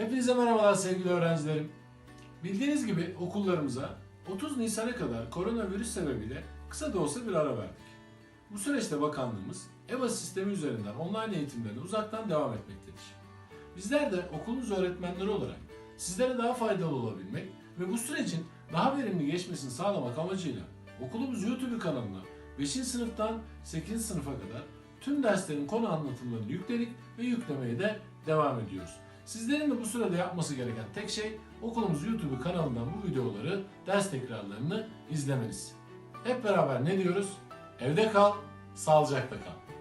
Hepinize merhabalar sevgili öğrencilerim. Bildiğiniz gibi okullarımıza 30 Nisan'a kadar koronavirüs sebebiyle kısa da olsa bir ara verdik. Bu süreçte bakanlığımız EBA sistemi üzerinden online eğitimlerine uzaktan devam etmektedir. Bizler de okulumuz öğretmenleri olarak sizlere daha faydalı olabilmek ve bu sürecin daha verimli geçmesini sağlamak amacıyla okulumuz YouTube kanalına 5. sınıftan 8. sınıfa kadar tüm derslerin konu anlatımlarını yükledik ve yüklemeye de devam ediyoruz. Sizlerin de bu sırada yapması gereken tek şey okulumuz YouTube kanalından bu videoları, ders tekrarlarını izlemeniz. Hep beraber ne diyoruz? Evde kal, sağlıcakla kal.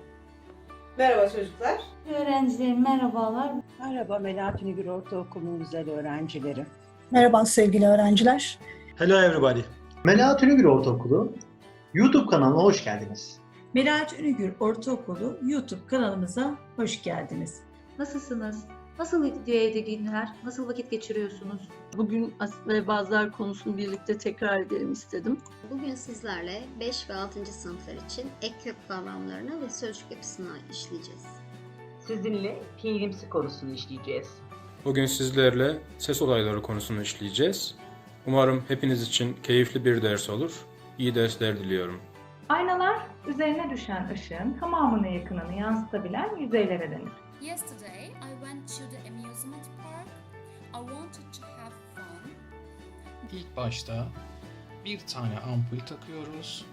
Merhaba çocuklar. Öğrencilerim merhabalar. Merhaba Melahat Ünigür Ortaokulu'nun güzel öğrencileri. Merhaba sevgili öğrenciler. Hello everybody. Melahat Ünügür Ortaokulu YouTube kanalına hoş geldiniz. Melahat Ünügür Ortaokulu YouTube kanalımıza hoş geldiniz. Nasılsınız? Nasıl gidiyor evde günler? Nasıl vakit geçiriyorsunuz? Bugün asit ve bazılar konusunu birlikte tekrar edelim istedim. Bugün sizlerle 5 ve 6. sınıflar için ek kök kavramlarını ve sözcük yapısını işleyeceğiz. Sizinle fiilimsi konusunu işleyeceğiz. Bugün sizlerle ses olayları konusunu işleyeceğiz. Umarım hepiniz için keyifli bir ders olur. İyi dersler diliyorum. Aynalar üzerine düşen ışığın tamamına yakınını yansıtabilen yüzeylere denir. Yesterday, I went to the amusement park. I wanted to have fun. İlk başta bir tane ampul takıyoruz.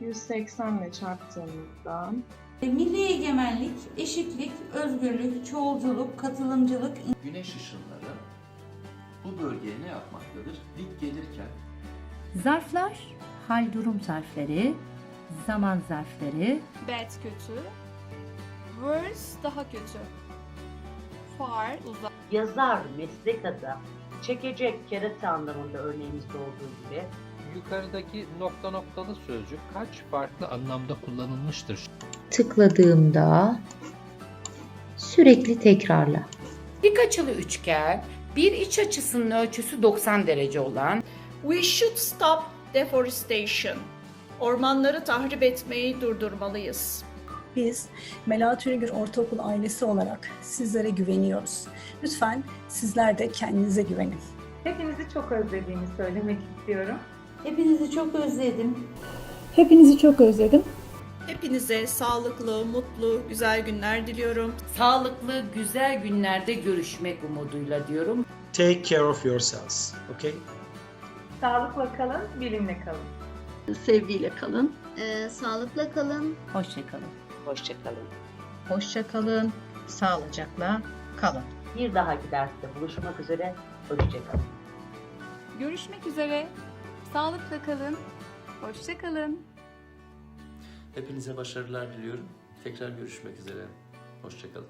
180 ile çarptığımızda Milli egemenlik, eşitlik, özgürlük, çoğulculuk, katılımcılık, Güneş ışınları bu bölgeye ne yapmaktadır? Dik gelirken Zarflar, hal durum zarfları, zaman zarfları, Bad kötü. Worse daha kötü. Far uzak. Yazar, meslek adı, çekecek, kerete anlamında örneğimizde olduğu gibi Yukarıdaki nokta noktalı sözcük kaç farklı anlamda kullanılmıştır? Tıkladığımda sürekli tekrarla. Dik açılı üçgen, bir iç açısının ölçüsü 90 derece olan We should stop deforestation. Ormanları tahrip etmeyi durdurmalıyız. Biz Melahat Ünigür Ortaokulu ailesi olarak sizlere güveniyoruz. Lütfen sizler de kendinize güvenin. hepinizi çok özlediğimi söylemek istiyorum. Hepinizi çok özledim. Hepinizi çok özledim. Hepinize sağlıklı, mutlu, güzel günler diliyorum. sağlıklı, güzel günlerde görüşmek umuduyla diyorum. Take care of yourselves. Okay? Sağlıkla kalın, bilimle kalın. Sevgiyle kalın. Ee, sağlıkla kalın. hoşçakalın. hoşçakalın. Hoşçakalın, sağlıcakla kalın. Bir dahaki derste buluşmak üzere, hoşçakalın. Görüşmek üzere. Sağlıkla kalın. Hoşça kalın. hepinize başarılar diliyorum. Tekrar görüşmek üzere. Hoşçakalın.